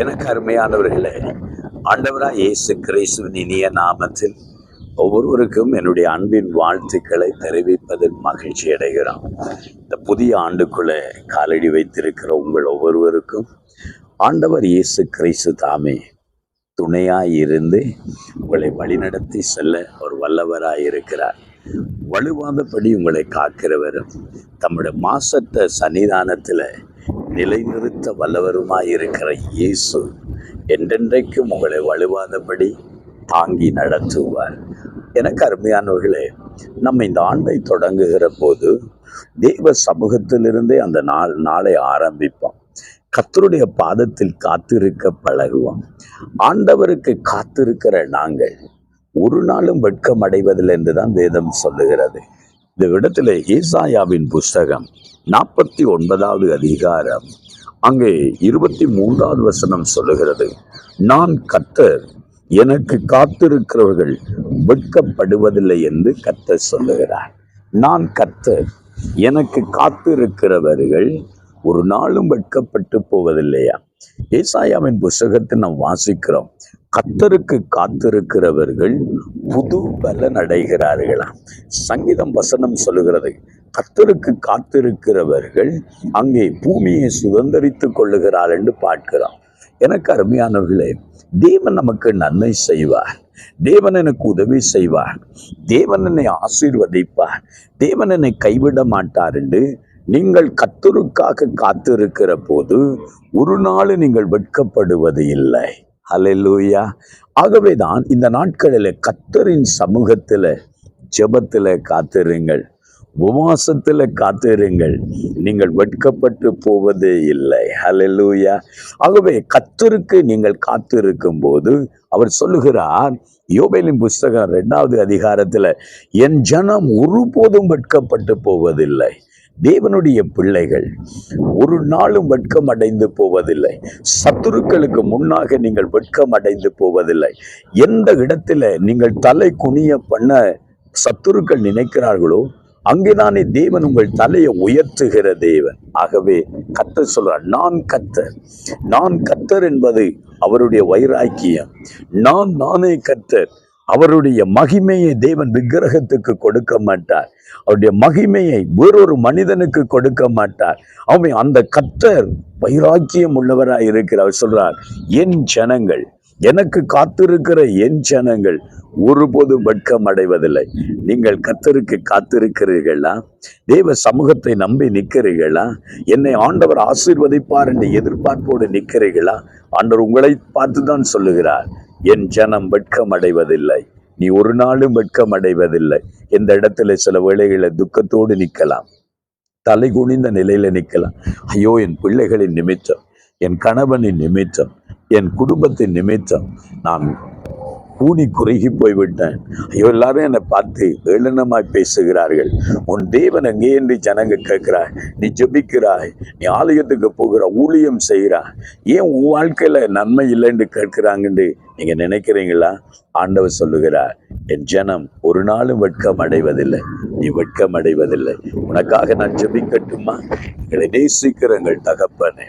எனக்கு அருமையானவர்களே ஆண்டவராக இயேசு கிறிஸ்துவின் இனிய நாமத்தில் ஒவ்வொருவருக்கும் என்னுடைய அன்பின் வாழ்த்துக்களை தெரிவிப்பதில் மகிழ்ச்சி அடைகிறோம். இந்த புதிய ஆண்டுக்குள்ளே காலடி வைத்திருக்கிற உங்கள் ஒவ்வொருவருக்கும் ஆண்டவர் இயேசு கிறிஸ்து தாமே துணையாய் இருந்து உங்களை வழிநடத்தி செல்ல ஒரு வல்லவராய் இருக்கிறார். வலுவாதபடி உங்களை காக்கிறவரும் தம்முடைய மாசற்ற சன்னிதானத்தில் நிலைநிறுத்த வல்லவருமாயிருக்கிற இயேசு என்றென்றைக்கும் உங்களை வலுவாதபடி தாங்கி நடத்துவார். எனக்கு அருமையானவர்களே நம்ம இந்த ஆண்டை தொடங்குகிற போது தெய்வ சமூகத்திலிருந்தே அந்த நாள் நாளை ஆரம்பிப்போம். கத்தருடைய பாதத்தில் காத்திருக்க பழகுவோம். ஆண்டவருக்கு காத்திருக்கிற நாங்கள் ஒரு நாளும் வெட்கம் அடைவதில்லை என்றுதான் வேதம் சொல்லுகிறது. இந்த இடத்துல ஈசாயாவின் புஸ்தகம் நாற்பத்தி ஒன்பதாவது அதிகாரம். அங்கே இருபத்தி மூன்றாவது வசனம் சொல்லுகிறது. நான் கத்தர் எனக்கு காத்திருக்கிறவர்கள் வெட்கப்படுவதில்லை என்று கத்தர் சொல்லுகிறார். நான் கத்தர் எனக்கு காத்திருக்கிறவர்கள் ஒரு நாளும் வெட்கப்பட்டு போவதில்லையா? ஏசாயாவின் புஸ்தகத்தை நாம் வாசிக்கிறோம். கத்தருக்கு காத்திருக்கிறவர்கள் புது பலன் அடைகிறார்களாம் சங்கீதம் வசனம் சொல்லுகிறது கத்தருக்கு காத்திருக்கிறவர்கள் அங்கே பூமியை சுதந்திரித்துக் கொள்ளுகிறார் என்று பார்க்கிறோம். எனக்கு அருமையானவர்களே தேவன் நமக்கு நன்மை செய்வார். தேவன் எனக்கு உதவி செய்வார். தேவன் என்னை ஆசீர்வதிப்பார். தேவன் என்னை கைவிட மாட்டார் என்று நீங்கள் கத்தருக்காக காத்திருக்கிற போது ஒரு நாள் நீங்கள் வெட்கப்படுவது இல்லை. ஹalleluya. ஆகவே தான் இந்த நாட்களில் கத்தரின் சமூகத்தில் ஜெபத்தில் காத்திருங்கள். உபவாசத்தில் காத்திருங்கள். நீங்கள் வெட்கப்பட்டு போவதே இல்லை. ஹலலூயா ஆகவே கத்தருக்கு நீங்கள் காத்திருக்கும் போது அவர் சொல்லுகிறார் யோபேலின் புஸ்தகம் ரெண்டாவது அதிகாரத்தில் என் ஜனம் ஒருபோதும் வெட்கப்பட்டு போவதில்லை. தேவனுடைய பிள்ளைகள் ஒரு நாளும் வெட்கம் அடைந்து போவதில்லை. சத்துருக்களுக்கு முன்னாக நீங்கள் வெட்கம் அடைந்து போவதில்லை. எந்த இடத்துல நீங்கள் தலை குனிய பண்ண சத்துருக்கள் நினைக்கிறார்களோ அங்கேதானே தேவன் உங்கள் தலையை உயர்த்துகிற தேவன். ஆகவே கத்தர் சொல்றார் நான் கத்தர் நான் கத்தர் என்பது அவருடைய வைராக்கியம். நான் நானே கத்தர் அவருடைய மகிமையை தேவன் விக்கிரகத்துக்கு கொடுக்க மாட்டார். அவருடைய மகிமையை வேறொரு மனிதனுக்கு கொடுக்க மாட்டார். அவன் அந்த கத்தர் வைராக்கியம் உள்ளவராக இருக்கிறார். சொல்றார் என் ஜனங்கள் எனக்கு காத்திருக்கிற என் ஜனங்கள் ஒருபோதும் வெட்கம் அடைவதில்லை நீங்கள் கத்தருக்கு காத்திருக்கிறீர்களா? தேவ சமூகத்தை நம்பி நிற்கிறீர்களா? என்னை ஆண்டவர் ஆசீர்வதிப்பார் என்ற எதிர்பார்ப்போடு நிற்கிறீர்களா? ஆண்டவர் உங்களை பார்த்து தான் சொல்லுகிறார். என் ஜனம் வெட்கம் அடைவதில்லை நீ ஒரு நாளும் வெட்கம் அடைவதில்லை இந்த இடத்துல சில வேளைகளை துக்கத்தோடு நிற்கலாம். தலை குனிந்த நிலையில நிற்கலாம். ஐயோ என் பிள்ளைகளின் நிமித்தம் என் கணவனின் நிமித்தம் என் குடும்பத்தின் நிமித்தம் நான் கூனி குறுகி போய்விட்டேன். ஐயோ எல்லாரும் என்னை பார்த்து ஏளனமாய் பேசுகிறார்கள். உன் தேவன் எங்கே என்று ஜனங்க கேட்கிறாய்? நீ ஜெபிக்கிறாய். நீ ஆலயத்துக்கு போகிற ஊழியம் செய்கிறாய். ஏன் உன் வாழ்க்கையில நன்மை இல்லைன்னு கேட்கிறாங்கன்னு நீங்க நினைக்கிறீங்களா? ஆண்டவர் சொல்லுகிறார் என் ஜனம் ஒரு நாளும் வெட்கம் அடைவதில்லை. நீ வெட்கம் அடைவதில்லை. உனக்காக நான் ஜெபிக்கட்டுமா? எங்களை நேசிக்கிற எங்கள் தகப்பனே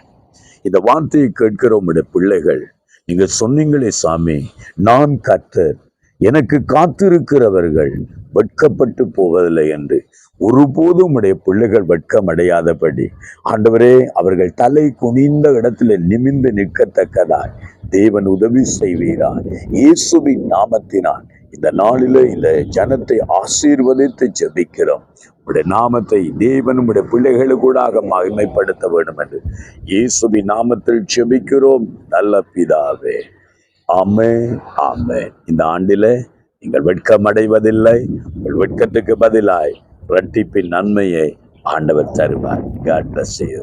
இந்த வார்த்தையை கேட்கிற உங்களுடைய பிள்ளைகள். நீங்கள் சொன்னீங்களே சாமி நான் கத்தர் எனக்கு காத்திருக்கிறவர்கள் வெட்கப்பட்டு போவதில்லை என்று. ஒருபோதும் உடைய பிள்ளைகள் வெட்கம் அடையாதபடி ஆண்டவரே அவர்கள் தலை குனிந்த இடத்துல நிமிந்து நிற்கத்தக்கதாய். தேவன் உதவி செய்வீரான் இயேசுவின் நாமத்தினால் இந்த நாளில இந்த ஜனத்தை ஆசீர்வதித்து ஜெபிக்கிறோம். உடைய நாமத்தை தேவன் உடைய பிள்ளைகளுக்கூடாக மகிமைப்படுத்த வேண்டும் என்று இயேசுவின் நாமத்தில் ஜெபிக்கிறோம். நல்ல பிதாவே. ஆமே ஆமே இந்த ஆண்டில நீங்கள் வெட்கம் அடைவதில்லை உங்கள் வெட்கத்துக்கு பதிலாய் இரட்டிப்பின் நன்மையை ஆண்டவர் தருவார். God bless you